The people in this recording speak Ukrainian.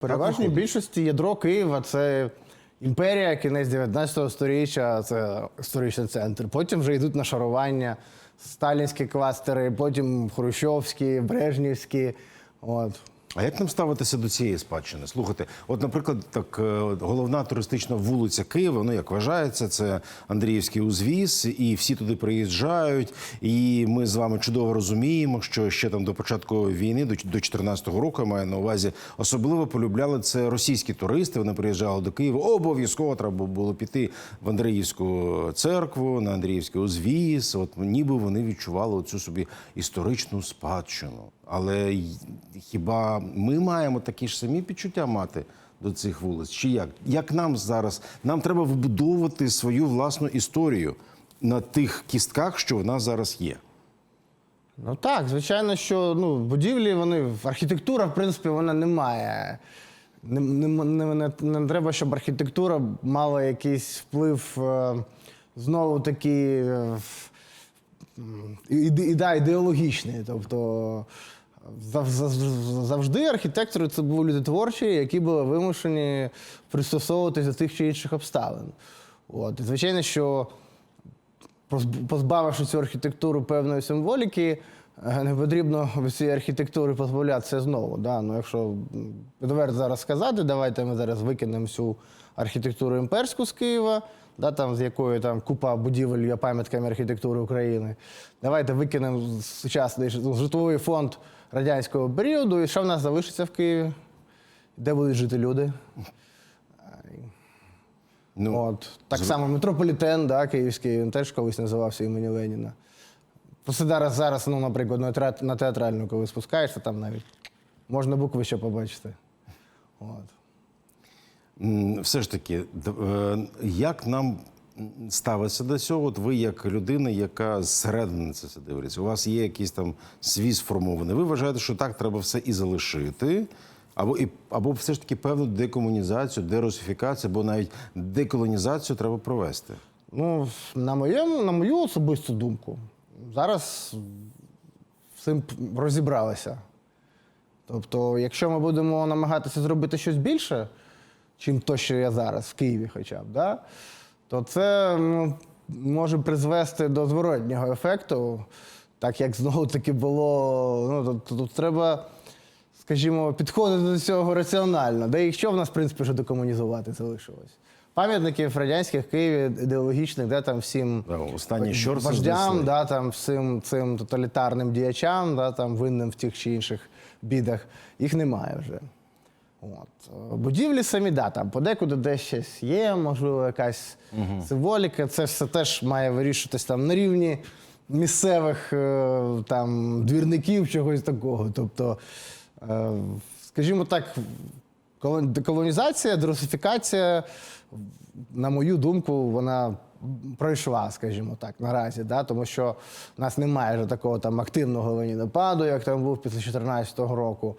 переважній більшості ядро Києва це імперія, кінець 19 століття, це історичний центр. Потім вже йдуть нашарування, сталінські кластери, потім хрущовські, брежнівські. От. А як нам ставитися до цієї спадщини? Слухайте, от, наприклад, так е, головна туристична вулиця Києва, ну як вважається, це Андріївський узвіз, і всі туди приїжджають. І ми з вами чудово розуміємо, що ще там до початку війни, до до 14-го року, я маю на увазі, особливо полюбляли це російські туристи. Вони приїжджали до Києва. Обов'язково треба було піти в Андріївську церкву, на Андріївський узвіз. От ніби вони відчували цю собі історичну спадщину. Але хіба ми маємо такі ж самі почуття мати до цих вулиць? Чи як? Як нам зараз? Нам треба вибудовувати свою власну історію на тих кістках, що в нас зараз є. Ну так, звичайно, що ну, будівлі, вони архітектура, в принципі, вона не має. Не, не, не, не, треба, щоб архітектура мала якийсь вплив е, знову таки е, м, іде, ідеологічний. Тобто завжди архітектори це були люди творчі, які були вимушені пристосовуватися до тих чи інших обставин. От. І звичайно, що позбавивши цю архітектуру певної символіки, е, не потрібно від цієї архітектури позбавлятися знову. Да? Ну, якщо відверто зараз сказати, давайте ми зараз викинемо всю архітектуру імперську з Києва, да, там, з якої там купа будівель є пам'ятками архітектури України. Давайте викинемо сучасний житловий фонд радянського періоду, і що в нас залишиться в Києві? Де будуть жити люди? Ну, От. Так само метрополітен, да, київський, він теж колись називався імені Леніна. Просто зараз, зараз ну, наприклад, на, театральну, коли спускаєшся, там навіть можна букви ще побачити. От. Все ж таки, е, як нам ставитися до цього? От ви, як людина, яка зсередини це все дивиться, у вас є якийсь там свій сформований. Ви вважаєте, що так треба все і залишити, або, і, або все ж таки певну декомунізацію, дерусифікацію, або навіть деколонізацію треба провести. Ну, на, моєму, на мою особисту думку, зараз цим розібралися. Тобто, якщо ми будемо намагатися зробити щось більше, чим то, що є зараз в Києві, хоча б, да, то це ну, може призвести до зворотнього ефекту, так як знову таки було. Ну, тут, тут треба, скажімо, підходити до цього раціонально. Де і що в нас, в принципі, вже декомунізувати залишилось? Пам'ятників радянських в Києві ідеологічних, де там всім щорс вождям, да, там, всім цим тоталітарним діячам, да, там, винним в тих чи інших бідах, їх немає вже. От. Будівлі самі, да, там подекуди десь щось є, можливо, якась символіка. Це все теж має вирішуватись там на рівні місцевих е, там, двірників, чогось такого. Тобто, е, скажімо так, деколонізація, дерусифікація, на мою думку, вона пройшла, скажімо так, наразі. Да? Тому що в нас немає вже такого там активного воєнного нападу, як там був після 2014 року.